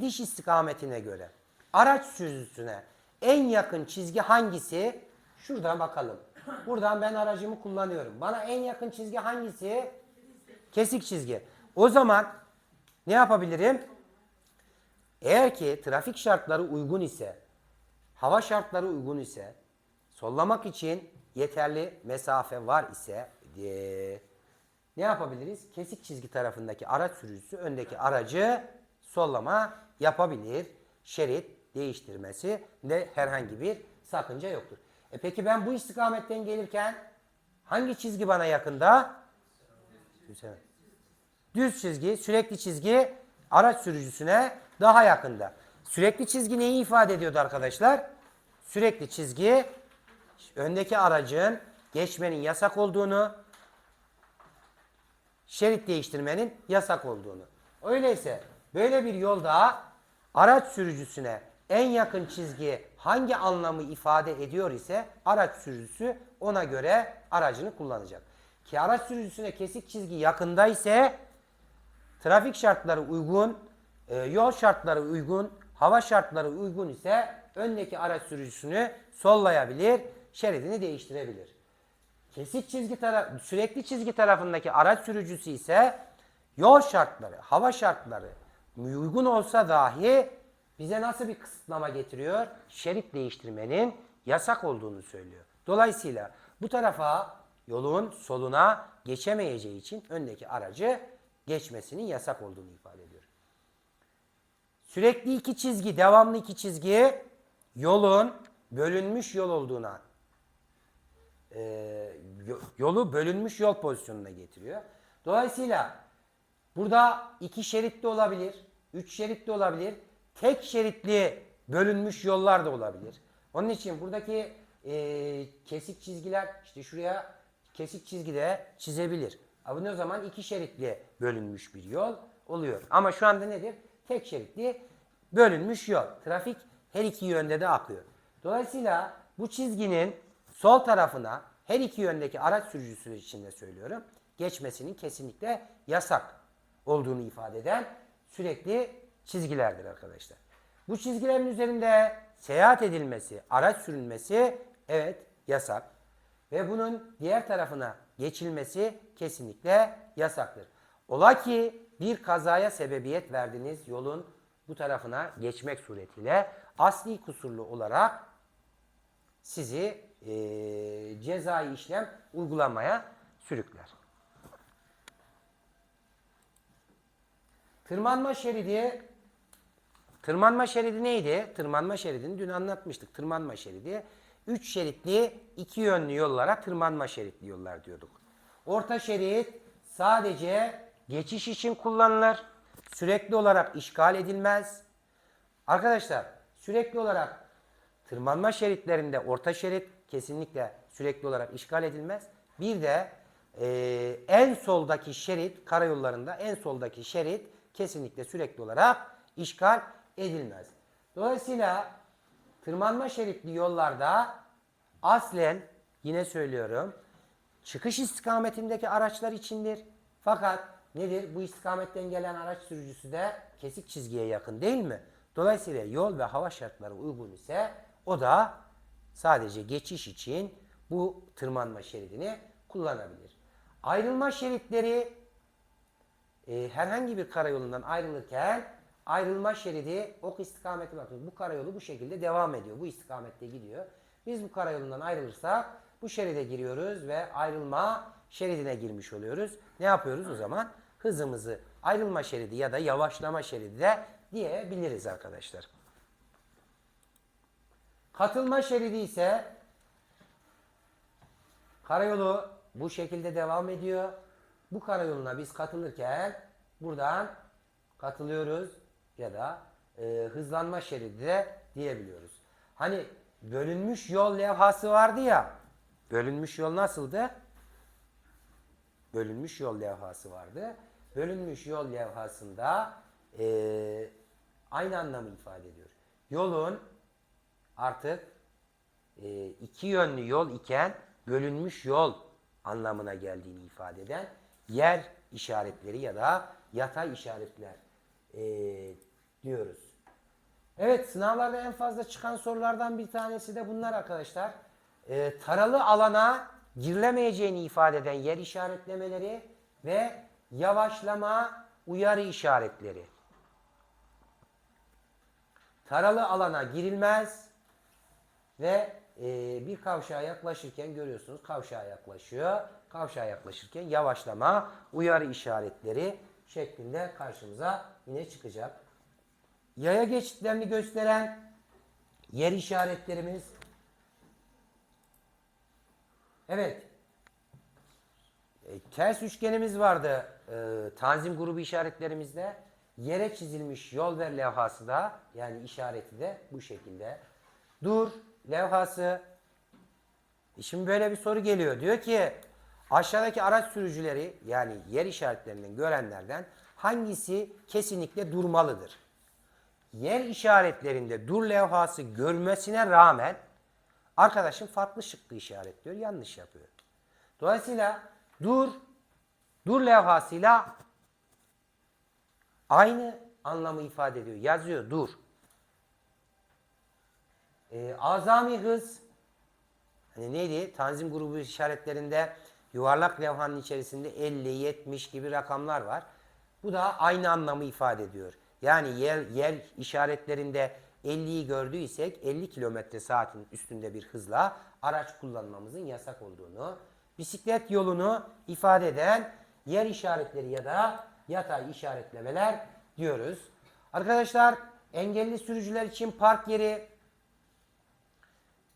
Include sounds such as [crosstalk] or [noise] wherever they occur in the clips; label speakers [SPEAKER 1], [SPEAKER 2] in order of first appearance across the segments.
[SPEAKER 1] diş istikametine göre araç sürücüsüne en yakın çizgi hangisi? Şuradan bakalım. Buradan ben aracımı kullanıyorum. Bana en yakın çizgi hangisi? Kesik çizgi. O zaman ne yapabilirim? Eğer ki trafik şartları uygun ise, hava şartları uygun ise, sollamak için yeterli mesafe var ise eee, ne yapabiliriz? Kesik çizgi tarafındaki araç sürücüsü öndeki aracı sollama yapabilir. Şerit değiştirmesi de herhangi bir sakınca yoktur. E peki ben bu istikametten gelirken hangi çizgi bana yakında? Düz çizgi, sürekli çizgi araç sürücüsüne daha yakında. Sürekli çizgi neyi ifade ediyordu arkadaşlar? Sürekli çizgi öndeki aracın geçmenin yasak olduğunu, şerit değiştirmenin yasak olduğunu. Öyleyse böyle bir yolda araç sürücüsüne en yakın çizgi hangi anlamı ifade ediyor ise araç sürücüsü ona göre aracını kullanacak. Ki araç sürücüsüne kesik çizgi yakında ise trafik şartları uygun, e, yol şartları uygun, hava şartları uygun ise öndeki araç sürücüsünü sollayabilir, şeridini değiştirebilir. Kesik çizgi taraf, sürekli çizgi tarafındaki araç sürücüsü ise yol şartları, hava şartları uygun olsa dahi bize nasıl bir kısıtlama getiriyor? Şerit değiştirmenin yasak olduğunu söylüyor. Dolayısıyla bu tarafa yolun soluna geçemeyeceği için öndeki aracı geçmesinin yasak olduğunu ifade ediyor. Sürekli iki çizgi, devamlı iki çizgi yolun bölünmüş yol olduğuna e, yo- yolu bölünmüş yol pozisyonuna getiriyor. Dolayısıyla burada iki şeritli olabilir, üç şeritli olabilir, tek şeritli bölünmüş yollar da olabilir. Onun için buradaki e, kesik çizgiler işte şuraya kesik çizgi de çizebilir. Ama o zaman iki şeritli bölünmüş bir yol oluyor. Ama şu anda nedir? Tek şeritli bölünmüş yol. Trafik her iki yönde de akıyor. Dolayısıyla bu çizginin sol tarafına her iki yöndeki araç sürücüsü için de söylüyorum geçmesinin kesinlikle yasak olduğunu ifade eden sürekli çizgilerdir arkadaşlar. Bu çizgilerin üzerinde seyahat edilmesi, araç sürülmesi evet yasak. Ve bunun diğer tarafına geçilmesi kesinlikle yasaktır. Ola ki bir kazaya sebebiyet verdiniz yolun bu tarafına geçmek suretiyle asli kusurlu olarak sizi eee cezai işlem uygulamaya sürükler. Tırmanma şeridi Tırmanma şeridi neydi? Tırmanma şeridini dün anlatmıştık. Tırmanma şeridi 3 şeritli iki yönlü yollara tırmanma şeritli yollar diyorduk. Orta şerit sadece geçiş için kullanılır. Sürekli olarak işgal edilmez. Arkadaşlar sürekli olarak tırmanma şeritlerinde orta şerit kesinlikle sürekli olarak işgal edilmez. Bir de eee, en soldaki şerit karayollarında en soldaki şerit kesinlikle sürekli olarak işgal edilmez. Dolayısıyla tırmanma şeritli yollarda aslen yine söylüyorum çıkış istikametindeki araçlar içindir. Fakat nedir? Bu istikametten gelen araç sürücüsü de kesik çizgiye yakın değil mi? Dolayısıyla yol ve hava şartları uygun ise o da sadece geçiş için bu tırmanma şeridini kullanabilir. Ayrılma şeritleri e, herhangi bir karayolundan ayrılırken ayrılma şeridi ok istikameti bakın bu karayolu bu şekilde devam ediyor. Bu istikamette gidiyor. Biz bu karayolundan ayrılırsak bu şeride giriyoruz ve ayrılma şeridine girmiş oluyoruz. Ne yapıyoruz o zaman? Hızımızı ayrılma şeridi ya da yavaşlama şeridi de diyebiliriz arkadaşlar. Katılma şeridi ise Karayolu bu şekilde devam ediyor. Bu karayoluna biz katılırken buradan katılıyoruz ya da e, hızlanma şeridi de diyebiliyoruz. Hani bölünmüş yol levhası vardı ya. Bölünmüş yol nasıldı? Bölünmüş yol levhası vardı. Bölünmüş yol levhasında e, aynı anlamı ifade ediyor. Yolun artık e, iki yönlü yol iken bölünmüş yol anlamına geldiğini ifade eden yer işaretleri ya da yatay işaretler e, diyoruz. Evet sınavlarda en fazla çıkan sorulardan bir tanesi de bunlar arkadaşlar. Ee, taralı alana girilemeyeceğini ifade eden yer işaretlemeleri ve yavaşlama uyarı işaretleri. Taralı alana girilmez ve e, bir kavşağa yaklaşırken görüyorsunuz kavşağa yaklaşıyor. Kavşağa yaklaşırken yavaşlama uyarı işaretleri şeklinde karşımıza yine çıkacak. Yaya geçitlerini gösteren yer işaretlerimiz. Evet. E, ters üçgenimiz vardı e, tanzim grubu işaretlerimizde. Yere çizilmiş yol ver levhası da yani işareti de bu şekilde. Dur levhası. E, Şimdi böyle bir soru geliyor. Diyor ki aşağıdaki araç sürücüleri yani yer işaretlerinden görenlerden hangisi kesinlikle durmalıdır? yer işaretlerinde dur levhası görmesine rağmen arkadaşım farklı şıkkı işaretliyor. Yanlış yapıyor. Dolayısıyla dur dur levhasıyla aynı anlamı ifade ediyor. Yazıyor dur. Ee, azami hız hani neydi? Tanzim grubu işaretlerinde yuvarlak levhanın içerisinde 50, 70 gibi rakamlar var. Bu da aynı anlamı ifade ediyor. Yani yer, yer işaretlerinde 50'yi gördüysek 50 kilometre saatin üstünde bir hızla araç kullanmamızın yasak olduğunu, bisiklet yolunu ifade eden yer işaretleri ya da yatay işaretlemeler diyoruz. Arkadaşlar engelli sürücüler için park yeri,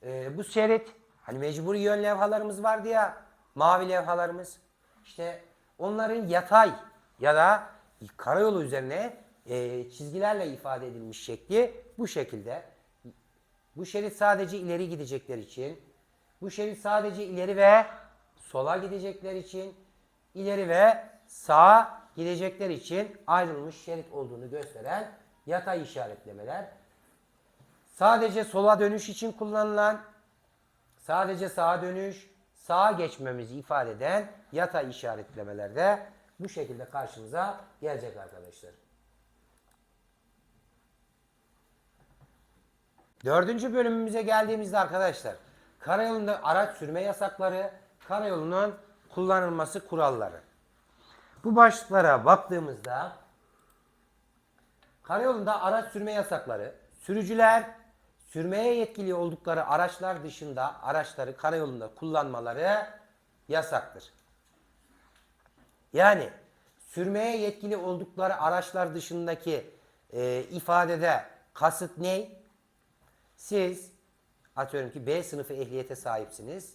[SPEAKER 1] e, bu şerit hani mecburi yön levhalarımız vardı ya mavi levhalarımız işte onların yatay ya da karayolu üzerine e, çizgilerle ifade edilmiş şekli bu şekilde. Bu şerit sadece ileri gidecekler için, bu şerit sadece ileri ve sola gidecekler için, ileri ve sağa gidecekler için ayrılmış şerit olduğunu gösteren yatay işaretlemeler. Sadece sola dönüş için kullanılan, sadece sağa dönüş, sağa geçmemizi ifade eden yatay işaretlemeler de bu şekilde karşımıza gelecek arkadaşlar. Dördüncü bölümümüze geldiğimizde arkadaşlar karayolunda araç sürme yasakları, karayolunun kullanılması kuralları. Bu başlıklara baktığımızda karayolunda araç sürme yasakları, sürücüler sürmeye yetkili oldukları araçlar dışında araçları karayolunda kullanmaları yasaktır. Yani sürmeye yetkili oldukları araçlar dışındaki e, ifadede kasıt ne? Siz atıyorum ki B sınıfı ehliyete sahipsiniz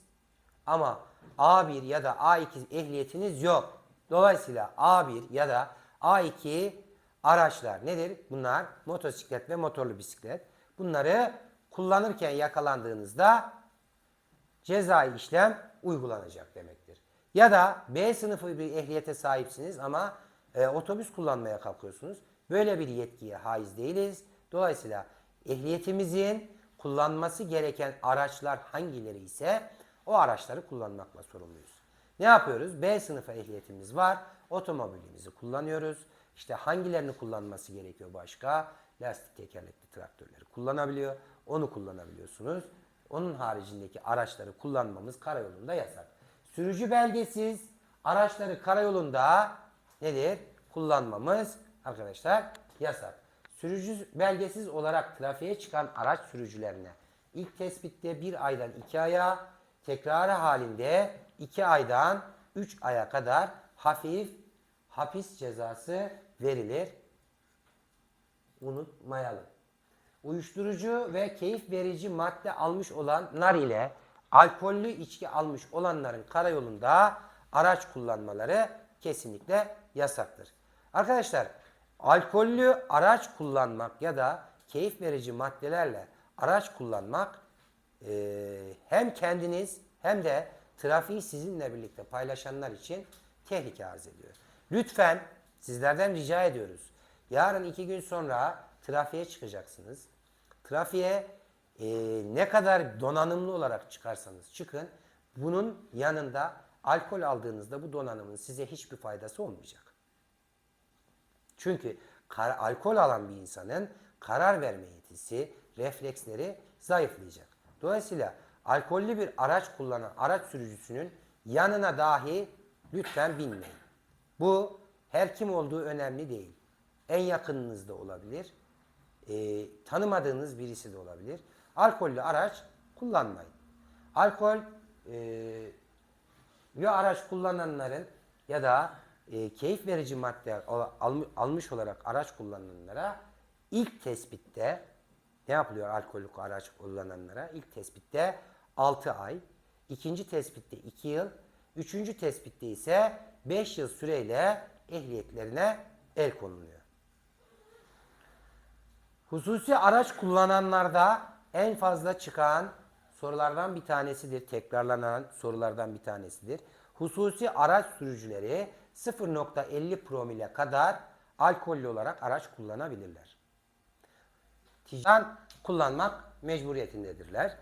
[SPEAKER 1] ama A1 ya da A2 ehliyetiniz yok. Dolayısıyla A1 ya da A2 araçlar nedir? Bunlar motosiklet ve motorlu bisiklet. Bunları kullanırken yakalandığınızda cezai işlem uygulanacak demektir. Ya da B sınıfı bir ehliyete sahipsiniz ama e, otobüs kullanmaya kalkıyorsunuz. Böyle bir yetkiye haiz değiliz. Dolayısıyla ehliyetimizin kullanması gereken araçlar hangileri ise o araçları kullanmakla sorumluyuz. Ne yapıyoruz? B sınıfı ehliyetimiz var. Otomobilimizi kullanıyoruz. İşte hangilerini kullanması gerekiyor başka? Lastik tekerlekli traktörleri kullanabiliyor. Onu kullanabiliyorsunuz. Onun haricindeki araçları kullanmamız karayolunda yasak. Sürücü belgesiz araçları karayolunda nedir? Kullanmamız arkadaşlar yasak. Sürücü belgesiz olarak trafiğe çıkan araç sürücülerine ilk tespitte bir aydan iki aya, tekrarı halinde iki aydan üç aya kadar hafif hapis cezası verilir. Unutmayalım. Uyuşturucu ve keyif verici madde almış olanlar ile alkollü içki almış olanların karayolunda araç kullanmaları kesinlikle yasaktır. Arkadaşlar alkollü araç kullanmak ya da keyif verici maddelerle araç kullanmak e, hem kendiniz hem de trafiği sizinle birlikte paylaşanlar için tehlike arz ediyor. Lütfen sizlerden rica ediyoruz. Yarın iki gün sonra trafiğe çıkacaksınız. Trafiğe e, ne kadar donanımlı olarak çıkarsanız çıkın. Bunun yanında alkol aldığınızda bu donanımın size hiçbir faydası olmayacak. Çünkü kar- alkol alan bir insanın karar verme yetisi, refleksleri zayıflayacak. Dolayısıyla alkollü bir araç kullanan araç sürücüsünün yanına dahi lütfen binmeyin. Bu her kim olduğu önemli değil. En yakınınız da olabilir. Ee, tanımadığınız birisi de olabilir. Alkollü araç kullanmayın. Alkol e, bir araç kullananların ya da e, keyif verici madde al- al- almış olarak araç kullananlara ilk tespitte ne yapılıyor alkollük araç kullananlara? İlk tespitte 6 ay, ikinci tespitte 2 yıl, üçüncü tespitte ise 5 yıl süreyle ehliyetlerine el konuluyor. Hususi araç kullananlarda en fazla çıkan sorulardan bir tanesidir. Tekrarlanan sorulardan bir tanesidir. Hususi araç sürücüleri 0.50 promile kadar alkollü olarak araç kullanabilirler. Tican kullanmak mecburiyetindedirler.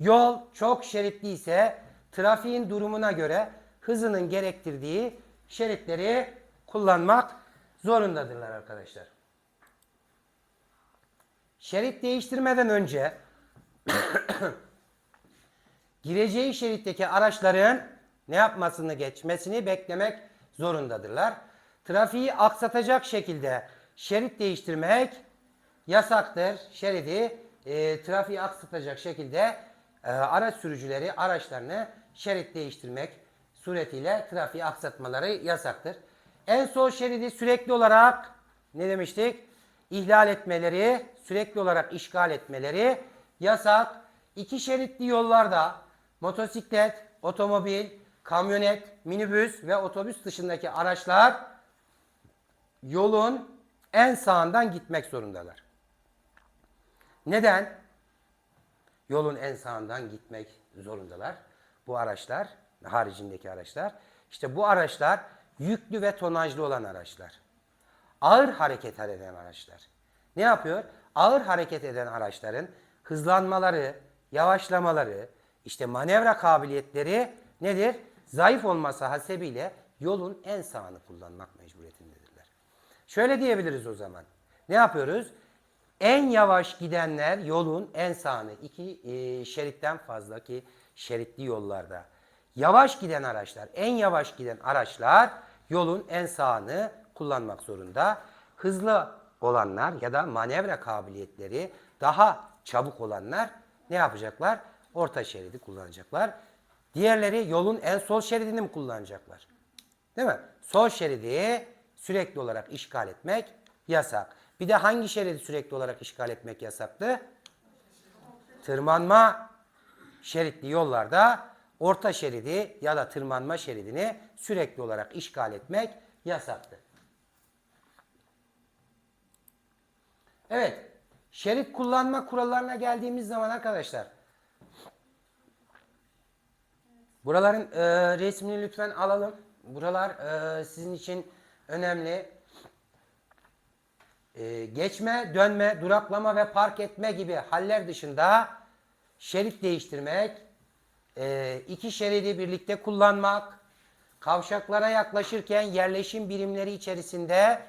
[SPEAKER 1] Yol çok şeritli ise trafiğin durumuna göre hızının gerektirdiği şeritleri kullanmak zorundadırlar arkadaşlar. Şerit değiştirmeden önce [coughs] gireceği şeritteki araçların ne yapmasını geçmesini beklemek zorundadırlar. Trafiği aksatacak şekilde şerit değiştirmek yasaktır. Şeridi e, trafiği aksatacak şekilde e, araç sürücüleri araçlarını şerit değiştirmek suretiyle trafiği aksatmaları yasaktır. En sol şeridi sürekli olarak ne demiştik? İhlal etmeleri, sürekli olarak işgal etmeleri yasak. İki şeritli yollarda motosiklet, otomobil, kamyonet, minibüs ve otobüs dışındaki araçlar yolun en sağından gitmek zorundalar. Neden? Yolun en sağından gitmek zorundalar. Bu araçlar, haricindeki araçlar. İşte bu araçlar yüklü ve tonajlı olan araçlar. Ağır hareket eden araçlar. Ne yapıyor? Ağır hareket eden araçların hızlanmaları, yavaşlamaları, işte manevra kabiliyetleri nedir? Zayıf olması hasebiyle yolun en sağını kullanmak mecburiyetindedirler. Şöyle diyebiliriz o zaman. Ne yapıyoruz? En yavaş gidenler yolun en sağını, iki e, şeritten fazlaki şeritli yollarda. Yavaş giden araçlar, en yavaş giden araçlar yolun en sağını kullanmak zorunda. Hızlı olanlar ya da manevra kabiliyetleri daha çabuk olanlar ne yapacaklar? Orta şeridi kullanacaklar. Diğerleri yolun en sol şeridini mi kullanacaklar? Değil mi? Sol şeridi sürekli olarak işgal etmek yasak. Bir de hangi şeridi sürekli olarak işgal etmek yasaktı? Tırmanma şeritli yollarda orta şeridi ya da tırmanma şeridini sürekli olarak işgal etmek yasaktı. Evet, şerit kullanma kurallarına geldiğimiz zaman arkadaşlar, buraların e, resmini lütfen alalım. Buralar e, sizin için önemli. E, geçme, dönme, duraklama ve park etme gibi haller dışında şerit değiştirmek, e, iki şeridi birlikte kullanmak, kavşaklara yaklaşırken yerleşim birimleri içerisinde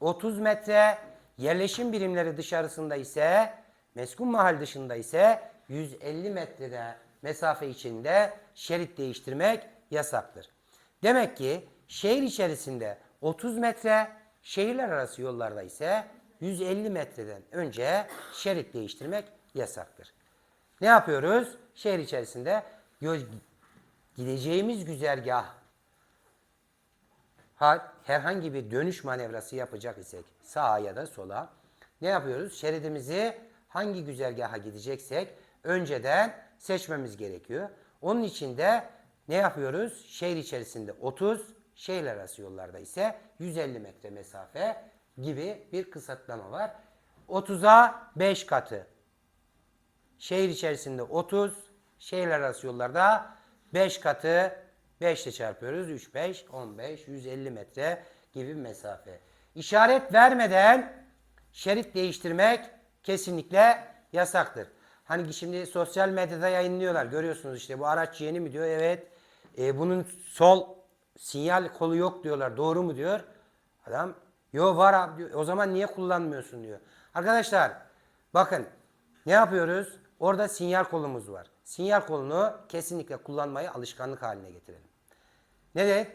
[SPEAKER 1] 30 metre, yerleşim birimleri dışarısında ise, meskun mahal dışında ise 150 metrede mesafe içinde şerit değiştirmek yasaktır. Demek ki şehir içerisinde 30 metre, şehirler arası yollarda ise 150 metreden önce şerit değiştirmek yasaktır. Ne yapıyoruz? Şehir içerisinde gideceğimiz güzergah herhangi bir dönüş manevrası yapacak isek sağa ya da sola ne yapıyoruz? Şeridimizi hangi güzergaha gideceksek önceden seçmemiz gerekiyor. Onun için de ne yapıyoruz? Şehir içerisinde 30, şehirler arası yollarda ise 150 metre mesafe gibi bir kısaltlama var. 30'a 5 katı. Şehir içerisinde 30, şehirler arası yollarda 5 katı 5 ile çarpıyoruz. 3, 5, 15, 150 metre gibi bir mesafe. İşaret vermeden şerit değiştirmek kesinlikle yasaktır. Hani şimdi sosyal medyada yayınlıyorlar. Görüyorsunuz işte bu araç yeni mi diyor. Evet. E, bunun sol sinyal kolu yok diyorlar. Doğru mu diyor. Adam yo var abi diyor. O zaman niye kullanmıyorsun diyor. Arkadaşlar bakın ne yapıyoruz? Orada sinyal kolumuz var. Sinyal kolunu kesinlikle kullanmayı alışkanlık haline getirelim. Nedir?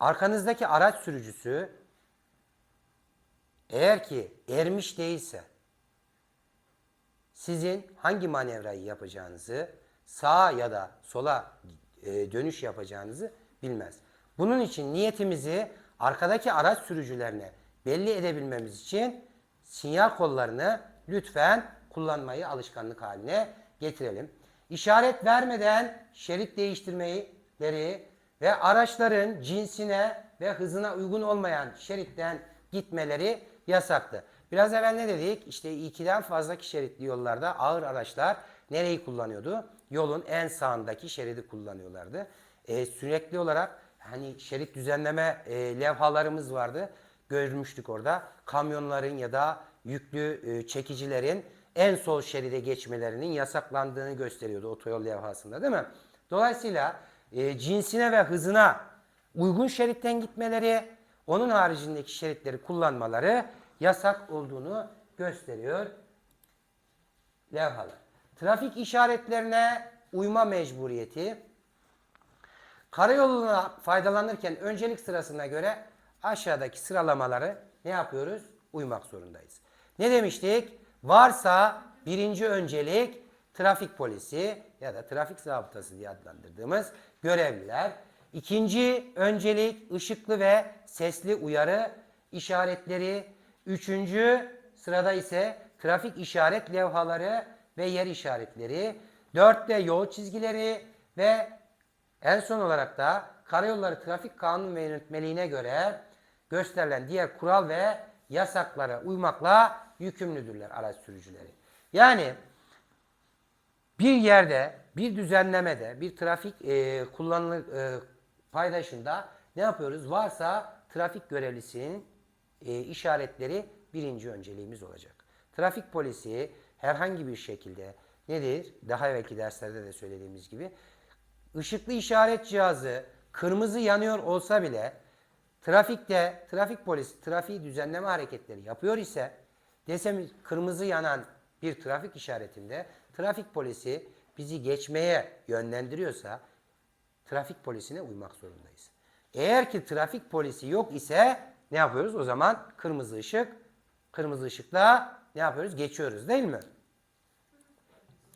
[SPEAKER 1] Arkanızdaki araç sürücüsü eğer ki ermiş değilse sizin hangi manevrayı yapacağınızı, sağa ya da sola e, dönüş yapacağınızı bilmez. Bunun için niyetimizi arkadaki araç sürücülerine belli edebilmemiz için sinyal kollarını lütfen kullanmayı alışkanlık haline getirelim. İşaret vermeden şerit değiştirmeleri ve araçların cinsine ve hızına uygun olmayan şeritten gitmeleri yasaktı. Biraz evvel ne dedik? İşte ikiden fazlaki şeritli yollarda ağır araçlar nereyi kullanıyordu? Yolun en sağındaki şeridi kullanıyorlardı. E, sürekli olarak hani şerit düzenleme e, levhalarımız vardı. Görmüştük orada. Kamyonların ya da yüklü e, çekicilerin en sol şeride geçmelerinin yasaklandığını gösteriyordu otoyol levhasında değil mi? Dolayısıyla e, cinsine ve hızına uygun şeritten gitmeleri, onun haricindeki şeritleri kullanmaları yasak olduğunu gösteriyor levhalar. Trafik işaretlerine uyma mecburiyeti. Karayoluna faydalanırken öncelik sırasına göre aşağıdaki sıralamaları ne yapıyoruz? Uymak zorundayız. Ne demiştik? Varsa birinci öncelik trafik polisi ya da trafik zabıtası diye adlandırdığımız görevliler. İkinci öncelik ışıklı ve sesli uyarı işaretleri. Üçüncü sırada ise trafik işaret levhaları ve yer işaretleri. Dörtte yol çizgileri ve en son olarak da Karayolları Trafik Kanunu ve Yönetmeliğine göre gösterilen diğer kural ve yasaklara uymakla yükümlüdürler araç sürücüleri. Yani bir yerde, bir düzenlemede, bir trafik e, kullanılır e, paydaşında ne yapıyoruz? Varsa trafik görevlisinin e, işaretleri birinci önceliğimiz olacak. Trafik polisi herhangi bir şekilde nedir? Daha evvelki derslerde de söylediğimiz gibi ışıklı işaret cihazı kırmızı yanıyor olsa bile trafikte trafik polisi trafiği düzenleme hareketleri yapıyor ise desem kırmızı yanan bir trafik işaretinde trafik polisi bizi geçmeye yönlendiriyorsa trafik polisine uymak zorundayız. Eğer ki trafik polisi yok ise ne yapıyoruz? O zaman kırmızı ışık, kırmızı ışıkla ne yapıyoruz? Geçiyoruz değil mi?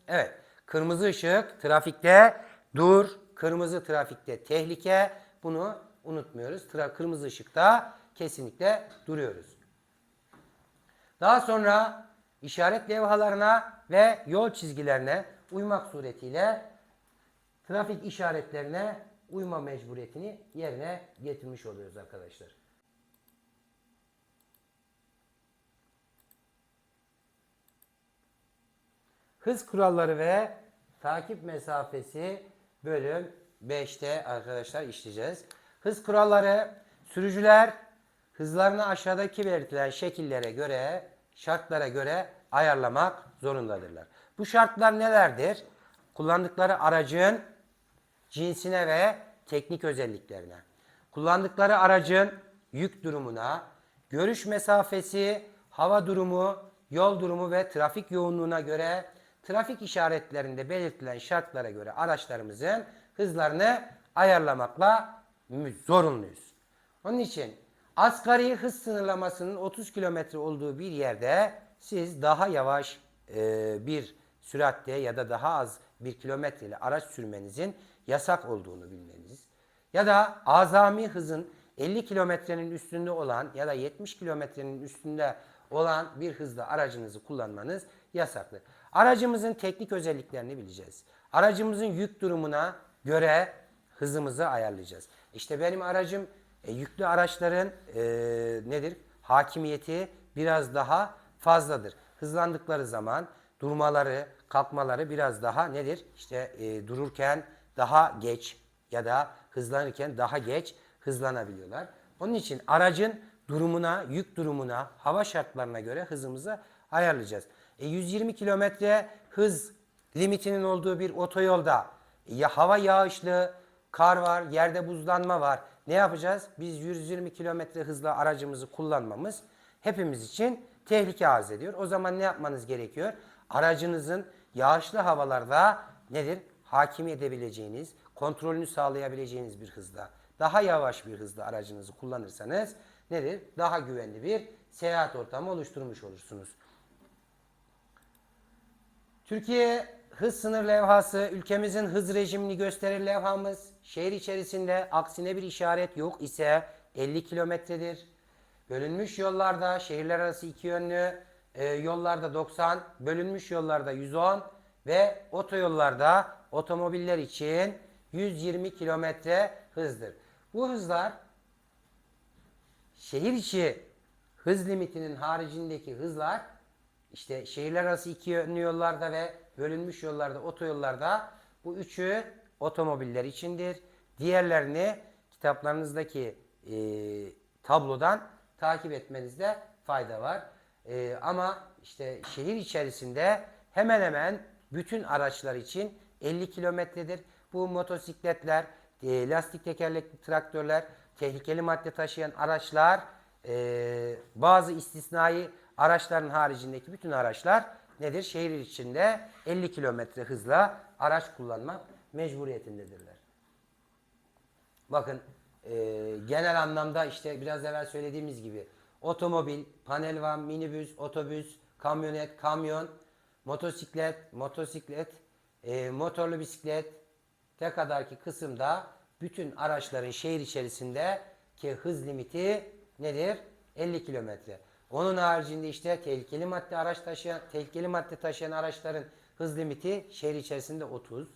[SPEAKER 1] Evet. Kırmızı ışık trafikte dur, kırmızı trafikte tehlike. Bunu unutmuyoruz. Tra kırmızı ışıkta kesinlikle duruyoruz. Daha sonra işaret levhalarına ve yol çizgilerine uymak suretiyle trafik işaretlerine uyma mecburiyetini yerine getirmiş oluyoruz arkadaşlar. Hız kuralları ve takip mesafesi bölüm 5'te arkadaşlar işleyeceğiz. Hız kuralları sürücüler hızlarını aşağıdaki belirtilen şekillere göre, şartlara göre ayarlamak zorundadırlar. Bu şartlar nelerdir? Kullandıkları aracın cinsine ve teknik özelliklerine, kullandıkları aracın yük durumuna, görüş mesafesi, hava durumu, yol durumu ve trafik yoğunluğuna göre trafik işaretlerinde belirtilen şartlara göre araçlarımızın hızlarını ayarlamakla zorunluyuz. Onun için asgari hız sınırlamasının 30 kilometre olduğu bir yerde siz daha yavaş e, bir süratte ya da daha az bir kilometre ile araç sürmenizin yasak olduğunu bilmeniz ya da azami hızın 50 kilometrenin üstünde olan ya da 70 kilometrenin üstünde olan bir hızda aracınızı kullanmanız yasaklı. Aracımızın teknik özelliklerini bileceğiz. Aracımızın yük durumuna göre hızımızı ayarlayacağız. İşte benim aracım e, yüklü araçların e, nedir? Hakimiyeti biraz daha fazladır. Hızlandıkları zaman durmaları, kalkmaları biraz daha nedir? İşte e, dururken daha geç ya da hızlanırken daha geç hızlanabiliyorlar. Onun için aracın durumuna, yük durumuna, hava şartlarına göre hızımızı ayarlayacağız. E, 120 kilometre hız limitinin olduğu bir otoyolda ya hava yağışlı, kar var, yerde buzlanma var. Ne yapacağız? Biz 120 kilometre hızla aracımızı kullanmamız hepimiz için tehlike arz ediyor. O zaman ne yapmanız gerekiyor? Aracınızın yağışlı havalarda nedir? Hakim edebileceğiniz, kontrolünü sağlayabileceğiniz bir hızda, daha yavaş bir hızda aracınızı kullanırsanız nedir? Daha güvenli bir seyahat ortamı oluşturmuş olursunuz. Türkiye hız sınır levhası ülkemizin hız rejimini gösterir levhamız. Şehir içerisinde aksine bir işaret yok ise 50 kilometredir. Bölünmüş yollarda şehirler arası iki yönlü e, yollarda 90, bölünmüş yollarda 110 ve otoyollarda otomobiller için 120 kilometre hızdır. Bu hızlar şehir içi hız limitinin haricindeki hızlar işte şehirler arası iki yönlü yollarda ve bölünmüş yollarda, otoyollarda bu üçü otomobiller içindir. Diğerlerini kitaplarınızdaki e, tablodan takip etmenizde fayda var. E, ama işte şehir içerisinde hemen hemen bütün araçlar için 50 kilometredir. Bu motosikletler, e, lastik tekerlekli traktörler, tehlikeli madde taşıyan araçlar, e, bazı istisnai araçların haricindeki bütün araçlar nedir? Şehir içinde 50 kilometre hızla araç kullanmak mecburiyetindedirler. Bakın e, genel anlamda işte biraz evvel söylediğimiz gibi otomobil, panel van, minibüs, otobüs, kamyonet, kamyon, motosiklet, motosiklet, e, motorlu bisiklet te kadarki kısımda bütün araçların şehir içerisinde ki hız limiti nedir? 50 kilometre. Onun haricinde işte tehlikeli madde araç taşıyan, tehlikeli madde taşıyan araçların hız limiti şehir içerisinde 30.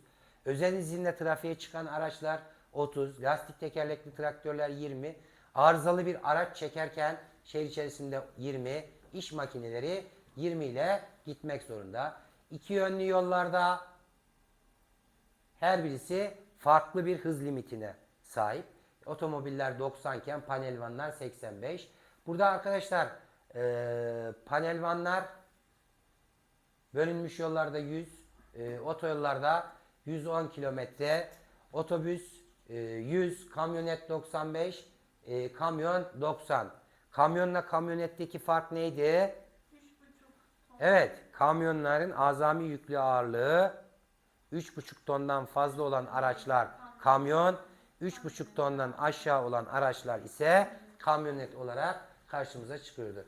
[SPEAKER 1] Özel izinle trafiğe çıkan araçlar 30, lastik tekerlekli traktörler 20, arızalı bir araç çekerken şehir içerisinde 20, iş makineleri 20 ile gitmek zorunda. İki yönlü yollarda her birisi farklı bir hız limitine sahip. Otomobiller 90 iken panel vanlar 85. Burada arkadaşlar eee panel vanlar bölünmüş yollarda 100, e, otoyollarda 110 kilometre, otobüs e, 100, kamyonet 95, e, kamyon 90. Kamyonla kamyonetteki fark neydi? Evet, kamyonların azami yüklü ağırlığı 3,5 tondan fazla olan araçlar kamyon, 3,5 tondan aşağı olan araçlar ise kamyonet olarak karşımıza çıkıyordu.